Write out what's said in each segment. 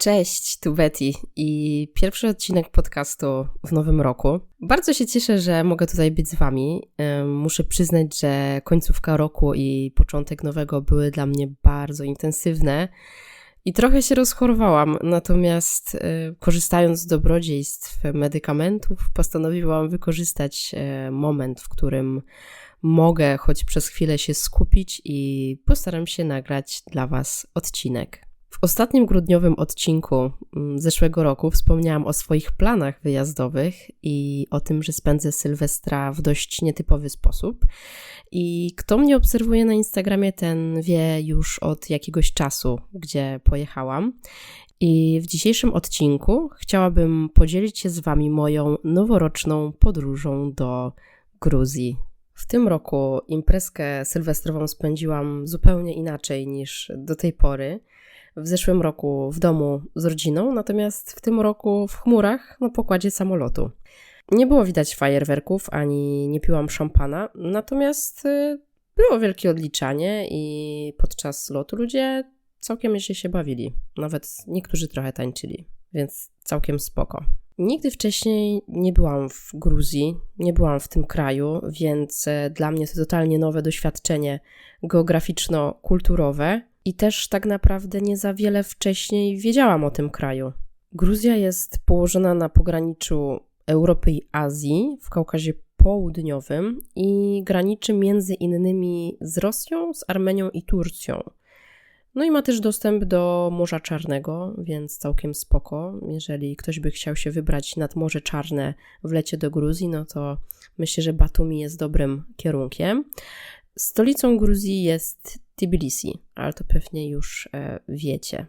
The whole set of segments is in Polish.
Cześć, tu Betty i pierwszy odcinek podcastu w nowym roku. Bardzo się cieszę, że mogę tutaj być z Wami. Muszę przyznać, że końcówka roku i początek nowego były dla mnie bardzo intensywne i trochę się rozchorowałam, natomiast e, korzystając z dobrodziejstw medykamentów, postanowiłam wykorzystać e, moment, w którym mogę choć przez chwilę się skupić i postaram się nagrać dla Was odcinek. Ostatnim grudniowym odcinku mm, zeszłego roku wspomniałam o swoich planach wyjazdowych i o tym, że spędzę Sylwestra w dość nietypowy sposób. I kto mnie obserwuje na Instagramie, ten wie już od jakiegoś czasu, gdzie pojechałam. I w dzisiejszym odcinku chciałabym podzielić się z Wami moją noworoczną podróżą do Gruzji. W tym roku imprezkę sylwestrową spędziłam zupełnie inaczej niż do tej pory w zeszłym roku w domu z rodziną, natomiast w tym roku w chmurach na pokładzie samolotu. Nie było widać fajerwerków ani nie piłam szampana, natomiast y, było wielkie odliczanie i podczas lotu ludzie całkiem nieźle się bawili. Nawet niektórzy trochę tańczyli, więc całkiem spoko. Nigdy wcześniej nie byłam w Gruzji, nie byłam w tym kraju, więc e, dla mnie to totalnie nowe doświadczenie geograficzno-kulturowe i też tak naprawdę nie za wiele wcześniej wiedziałam o tym kraju. Gruzja jest położona na pograniczu Europy i Azji, w Kaukazie Południowym i graniczy między innymi z Rosją, z Armenią i Turcją. No i ma też dostęp do Morza Czarnego, więc całkiem spoko. Jeżeli ktoś by chciał się wybrać nad Morze Czarne w lecie do Gruzji, no to myślę, że Batumi jest dobrym kierunkiem. Stolicą Gruzji jest Tbilisi, ale to pewnie już e, wiecie.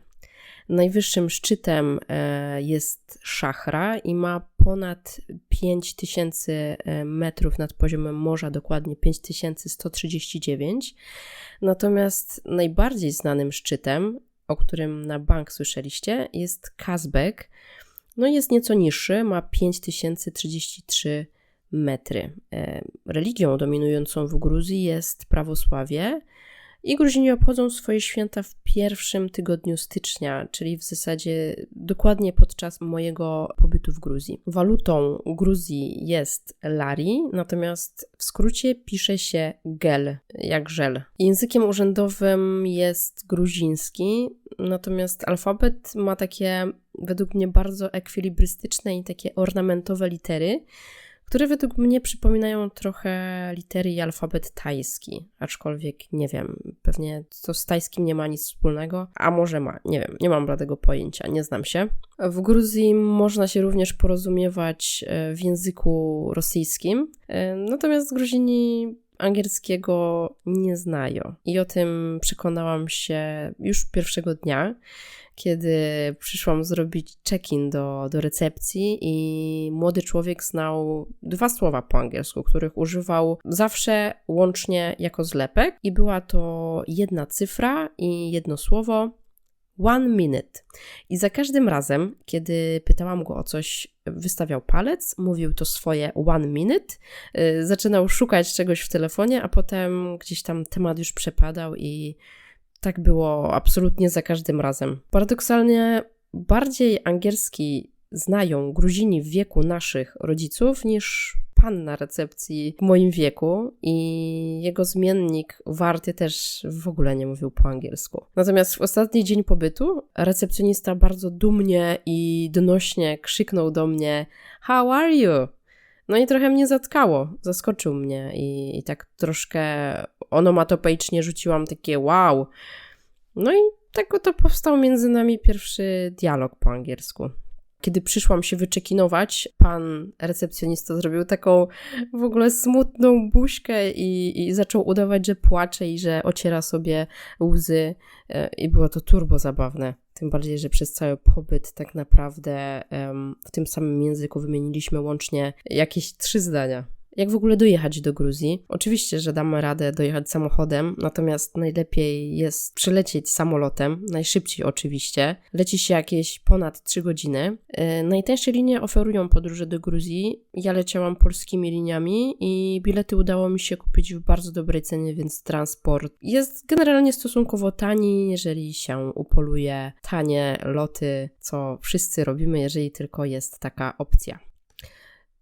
Najwyższym szczytem e, jest Szachra i ma ponad 5000 e, metrów nad poziomem morza, dokładnie 5139. Natomiast najbardziej znanym szczytem, o którym na bank słyszeliście, jest Kazbek. No jest nieco niższy, ma 5033 metry. Religią dominującą w Gruzji jest prawosławie i Gruzini obchodzą swoje święta w pierwszym tygodniu stycznia, czyli w zasadzie dokładnie podczas mojego pobytu w Gruzji. Walutą Gruzji jest lari, natomiast w skrócie pisze się gel, jak żel. Językiem urzędowym jest gruziński, natomiast alfabet ma takie według mnie bardzo ekwilibrystyczne i takie ornamentowe litery, które według mnie przypominają trochę litery i alfabet tajski, aczkolwiek nie wiem, pewnie to z tajskim nie ma nic wspólnego, a może ma, nie wiem, nie mam bladego pojęcia, nie znam się. W Gruzji można się również porozumiewać e, w języku rosyjskim, e, natomiast Gruzini angielskiego nie znają. I o tym przekonałam się już pierwszego dnia, kiedy przyszłam zrobić check-in do, do recepcji i młody człowiek znał dwa słowa po angielsku, których używał zawsze łącznie jako zlepek i była to jedna cyfra i jedno słowo one minute. I za każdym razem, kiedy pytałam go o coś, wystawiał palec, mówił to swoje one minute, yy, zaczynał szukać czegoś w telefonie, a potem gdzieś tam temat już przepadał i tak było absolutnie za każdym razem. Paradoksalnie bardziej angielski znają Gruzini w wieku naszych rodziców niż pan na recepcji w moim wieku i jego zmiennik Warty też w ogóle nie mówił po angielsku. Natomiast w ostatni dzień pobytu recepcjonista bardzo dumnie i donośnie krzyknął do mnie How are you? No i trochę mnie zatkało, zaskoczył mnie i, i tak troszkę onomatopeicznie rzuciłam takie wow. No i tak oto powstał między nami pierwszy dialog po angielsku. Kiedy przyszłam się wyczekinować, pan recepcjonista zrobił taką w ogóle smutną buźkę i, i zaczął udawać, że płacze i że ociera sobie łzy. E, I było to turbo zabawne. Tym bardziej, że przez cały pobyt tak naprawdę um, w tym samym języku wymieniliśmy łącznie jakieś trzy zdania. Jak w ogóle dojechać do Gruzji. Oczywiście, że damy radę dojechać samochodem, natomiast najlepiej jest przylecieć samolotem, najszybciej oczywiście. Leci się jakieś ponad 3 godziny. E, najtańsze linie oferują podróże do Gruzji. Ja leciałam polskimi liniami i bilety udało mi się kupić w bardzo dobrej cenie, więc transport jest generalnie stosunkowo tani, jeżeli się upoluje tanie loty, co wszyscy robimy, jeżeli tylko jest taka opcja.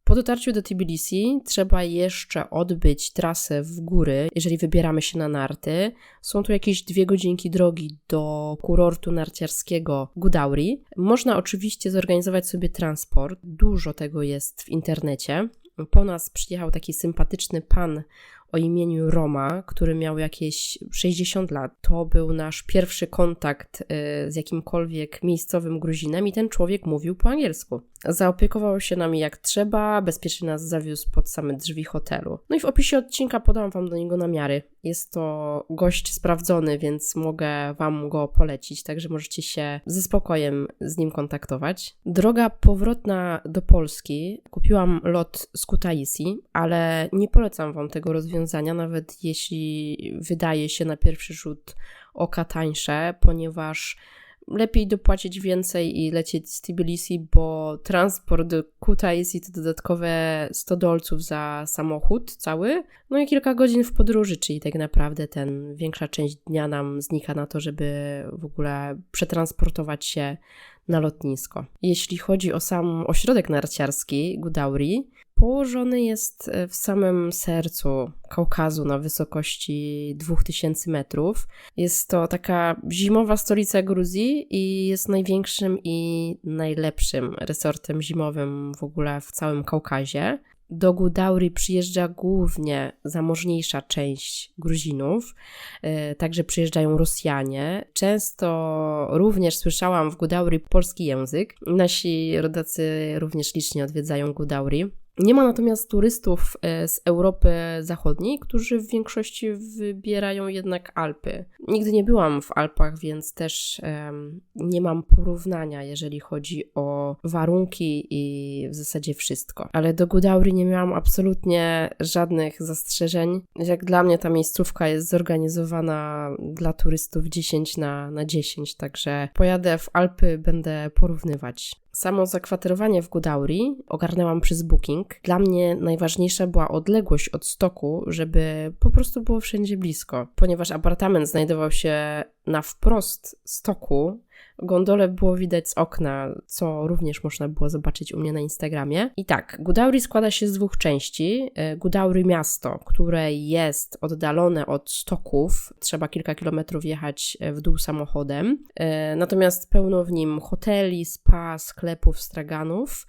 Po dotarciu do Tbilisi trzeba jeszcze odbyć trasę w góry, jeżeli wybieramy się na narty. Są tu jakieś dwie godzinki drogi do kurortu narciarskiego Gudauri. Można oczywiście zorganizować sobie transport, dużo tego jest w internecie. Po nas przyjechał taki sympatyczny pan o imieniu Roma, który miał jakieś 60 lat. To był nasz pierwszy kontakt y, z jakimkolwiek miejscowym Gruzinem i ten człowiek mówił po angielsku. Zaopiekował się nami jak trzeba, bezpiecznie nas zawiózł pod same drzwi hotelu. No i w opisie odcinka podam Wam do niego namiary. Jest to gość sprawdzony, więc mogę Wam go polecić, także możecie się ze spokojem z nim kontaktować. Droga powrotna do Polski. Kupiłam lot z Kutaisi, ale nie polecam Wam tego rozwiązania, nawet jeśli wydaje się na pierwszy rzut oka tańsze, ponieważ lepiej dopłacić więcej i lecieć z Tbilisi, bo transport do Kutaisi to dodatkowe 100 dolców za samochód cały, no i kilka godzin w podróży, czyli tak naprawdę ten większa część dnia nam znika na to, żeby w ogóle przetransportować się na lotnisko. Jeśli chodzi o sam ośrodek narciarski Gudauri, położony jest e, w samym sercu Kaukazu na wysokości 2000 metrów. Jest to taka zimowa stolica Gruzji i jest największym i najlepszym resortem zimowym w ogóle w całym Kaukazie. Do Gudauri przyjeżdża głównie zamożniejsza część Gruzinów, e, także przyjeżdżają Rosjanie. Często również słyszałam w Gudauri polski język. Nasi rodacy również licznie odwiedzają Gudauri. Nie ma natomiast turystów e, z Europy Zachodniej, którzy w większości wybierają jednak Alpy. Nigdy nie byłam w Alpach, więc też um, nie mam porównania, jeżeli chodzi o warunki i w zasadzie wszystko. Ale do Gudauri nie miałam absolutnie żadnych zastrzeżeń. Jak dla mnie ta miejscówka jest zorganizowana dla turystów 10 na, na 10, także pojadę w Alpy, będę porównywać. Samo zakwaterowanie w Gudauri ogarnęłam przez Booking. Dla mnie najważniejsza była odległość od stoku, żeby po prostu było wszędzie blisko. Ponieważ apartament znajdował się na wprost stoku, Gondolę było widać z okna, co również można było zobaczyć u mnie na Instagramie. I tak, Gudauri składa się z dwóch części. E, Gudauri miasto, które jest oddalone od stoków, trzeba kilka kilometrów jechać e, w dół samochodem. E, natomiast pełno w nim hoteli, spa, sklepów, straganów.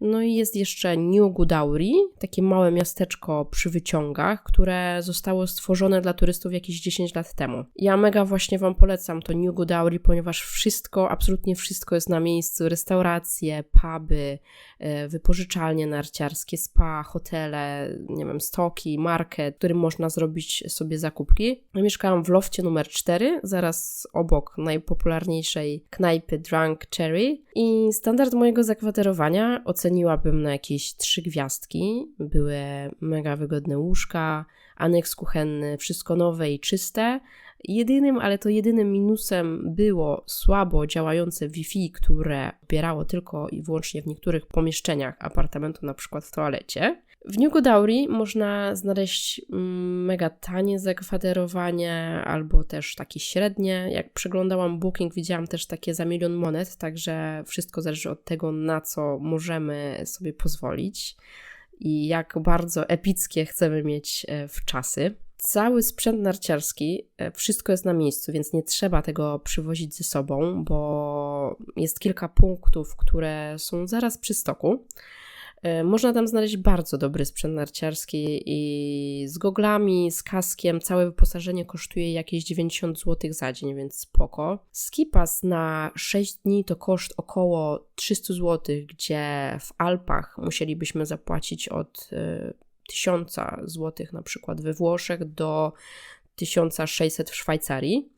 No i jest jeszcze New Gudauri, takie małe miasteczko przy wyciągach, które zostało stworzone dla turystów jakieś 10 lat temu. Ja mega właśnie Wam polecam to New Gudauri, ponieważ wszystko wszystko, absolutnie wszystko jest na miejscu. Restauracje, puby, e, wypożyczalnie narciarskie, spa, hotele, nie wiem, stoki, market, w którym można zrobić sobie zakupki. Mieszkałam w lofcie numer 4, zaraz obok najpopularniejszej knajpy Drunk Cherry i standard mojego zakwaterowania oceniłabym na jakieś trzy gwiazdki. Były mega wygodne łóżka, aneks kuchenny, wszystko nowe i czyste, Jedynym, ale to jedynym minusem było słabo działające Wi-Fi, które bierało tylko i wyłącznie w niektórych pomieszczeniach apartamentu, na przykład w toalecie. W New Godauri można znaleźć mm, mega tanie zakwaterowanie albo też takie średnie. Jak przeglądałam Booking, widziałam też takie za milion monet, także wszystko zależy od tego, na co możemy sobie pozwolić i jak bardzo epickie chcemy mieć e, w czasy cały sprzęt narciarski, e, wszystko jest na miejscu, więc nie trzeba tego przywozić ze sobą, bo jest kilka punktów, które są zaraz przy stoku. E, można tam znaleźć bardzo dobry sprzęt narciarski i z goglami, z kaskiem. Całe wyposażenie kosztuje jakieś 90 zł za dzień, więc spoko. Skipas na 6 dni to koszt około 300 zł, gdzie w Alpach musielibyśmy zapłacić od e, 1000 zł na przykład we Włoszech do 1600 w Szwajcarii.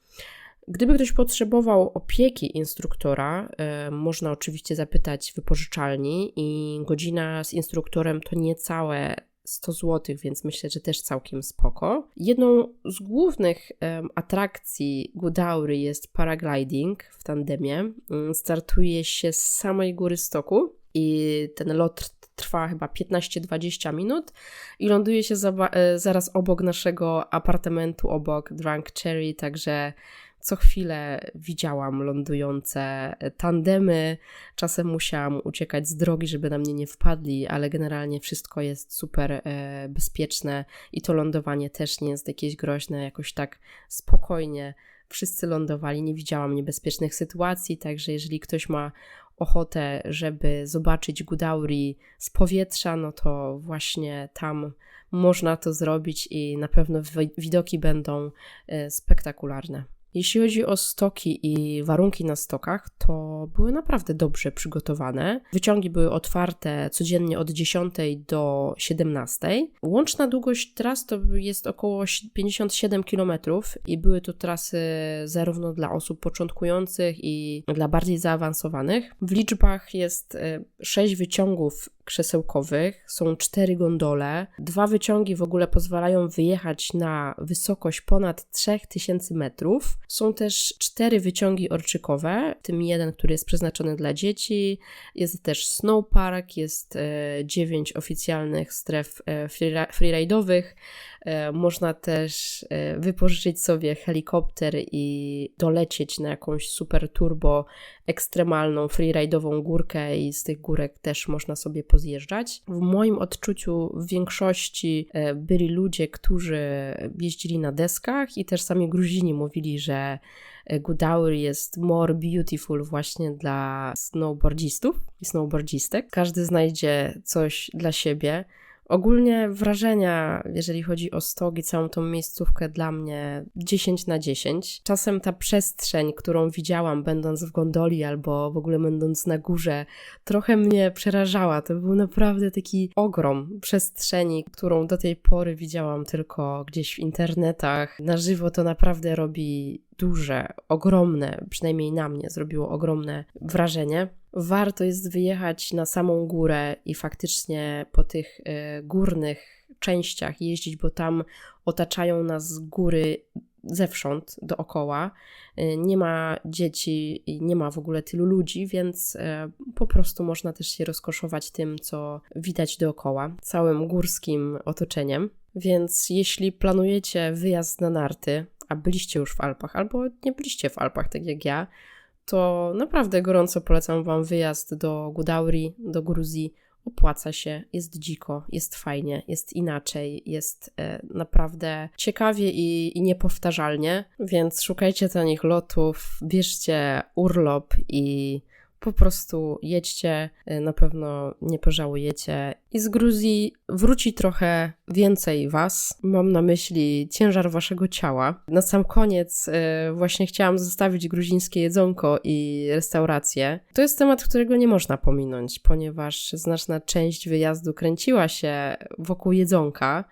Gdyby ktoś potrzebował opieki instruktora, y, można oczywiście zapytać wypożyczalni i godzina z instruktorem to niecałe 100 zł, więc myślę, że też całkiem spoko. Jedną z głównych um, atrakcji Gudaury jest paragliding w tandemie. Um, startuje się z samej góry stoku i ten lot trwa chyba 15-20 minut i ląduje się e, zaraz obok naszego apartamentu, obok Drunk Cherry, także co chwilę widziałam lądujące tandemy. Czasem musiałam uciekać z drogi, żeby na mnie nie wpadli, ale generalnie wszystko jest super e, bezpieczne i to lądowanie też nie jest jakieś groźne, jakoś tak spokojnie wszyscy lądowali, nie widziałam niebezpiecznych sytuacji, także jeżeli ktoś ma ochotę, żeby zobaczyć Gudauri z powietrza, no to właśnie tam można to zrobić i na pewno widoki będą e, spektakularne. Jeśli chodzi o stoki i warunki na stokach, to były naprawdę dobrze przygotowane. Wyciągi były otwarte codziennie od 10 do 17. Łączna długość tras to jest około 57 km i były to trasy zarówno dla osób początkujących i dla bardziej zaawansowanych. W liczbach jest 6 e, wyciągów krzesełkowych, są cztery gondole. Dwa wyciągi w ogóle pozwalają wyjechać na wysokość ponad 3000 metrów. Są też cztery wyciągi orczykowe, w tym jeden, który jest przeznaczony dla dzieci. Jest też snowpark, jest e, dziewięć oficjalnych stref e, freeridowych. E, można też e, wypożyczyć sobie helikopter i dolecieć na jakąś super turbo ekstremalną freeridową górkę i z tych górek też można sobie pozjeżdżać. W moim odczuciu w większości e, byli ludzie, którzy jeździli na deskach i też sami Gruzini mówili, że Gudauri jest more beautiful właśnie dla snowboardzistów i snowboardzistek. Każdy znajdzie coś dla siebie. Ogólnie wrażenia, jeżeli chodzi o Stog i całą tą miejscówkę, dla mnie 10 na 10. Czasem ta przestrzeń, którą widziałam, będąc w gondoli albo w ogóle będąc na górze, trochę mnie przerażała. To był naprawdę taki ogrom przestrzeni, którą do tej pory widziałam tylko gdzieś w internetach. Na żywo to naprawdę robi duże, ogromne, przynajmniej na mnie zrobiło ogromne wrażenie. Warto jest wyjechać na samą górę i faktycznie po tych y, górnych częściach jeździć, bo tam otaczają nas góry zewsząd, dookoła. Y, nie ma dzieci i nie ma w ogóle tylu ludzi, więc y, po prostu można też się rozkoszować tym, co widać dookoła, całym górskim otoczeniem. Więc jeśli planujecie wyjazd na narty, a byliście już w Alpach, albo nie byliście w Alpach, tak jak ja, to naprawdę gorąco polecam Wam wyjazd do Gudauri, do Gruzji. Opłaca się, jest dziko, jest fajnie, jest inaczej, jest e, naprawdę ciekawie i, i niepowtarzalnie, więc szukajcie tanich lotów, bierzcie urlop i po prostu jedźcie, y, na pewno nie pożałujecie. I z Gruzji wróci trochę więcej Was. Mam na myśli ciężar Waszego ciała. Na sam koniec y, właśnie chciałam zostawić gruzińskie jedzonko i restauracje. To jest temat, którego nie można pominąć, ponieważ znaczna część wyjazdu kręciła się wokół jedzonka.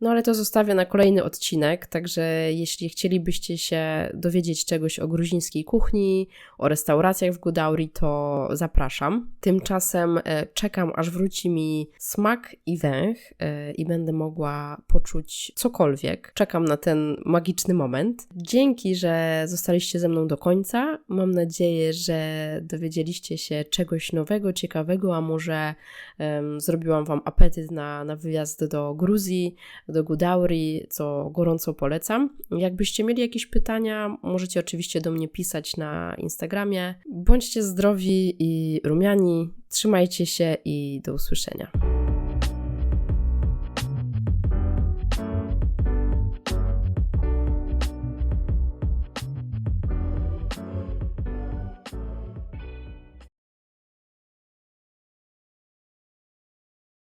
No ale to zostawię na kolejny odcinek, także jeśli chcielibyście się dowiedzieć czegoś o gruzińskiej kuchni, o restauracjach w Gudauri, to zapraszam. Tymczasem e, czekam, aż wróci mi smak i węch e, i będę mogła poczuć cokolwiek. Czekam na ten magiczny moment. Dzięki, że zostaliście ze mną do końca. Mam nadzieję, że dowiedzieliście się czegoś nowego, ciekawego, a może um, zrobiłam Wam apetyt na, na wyjazd do Gruzji do Gudauri, co gorąco polecam. Jakbyście mieli jakieś pytania, możecie oczywiście do mnie pisać na Instagramie. Bądźcie zdrowi i rumiani, trzymajcie się i do usłyszenia.